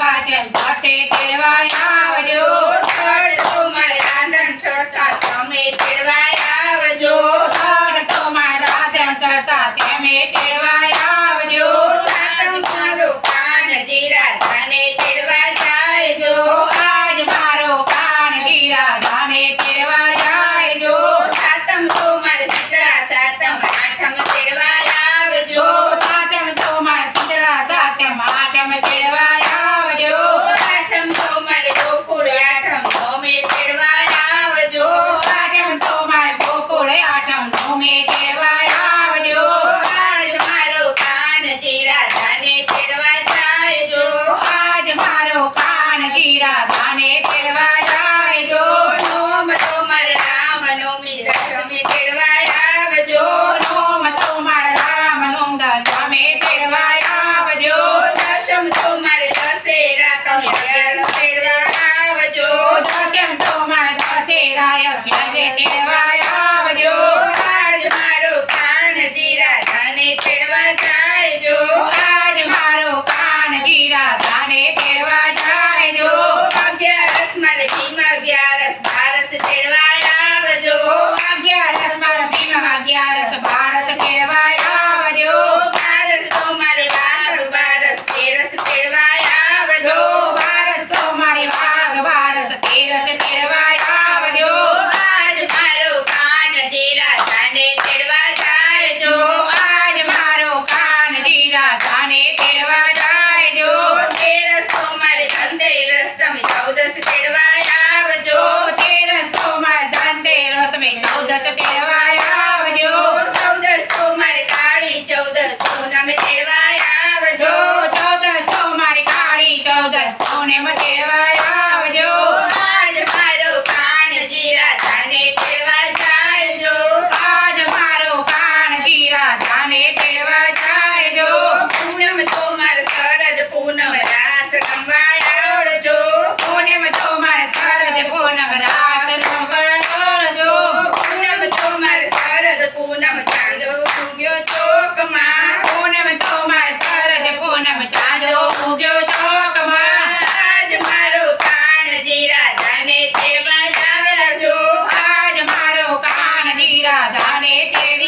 પાચન સાથે તેડવાય આવજો. સડ તો મારા રાંધણ છળ સાથે અમે તેડવાય આવજો. સડ તો મારા રાંધણ છળ સાથે અમે તેડવાય al final de ராதானே தேடி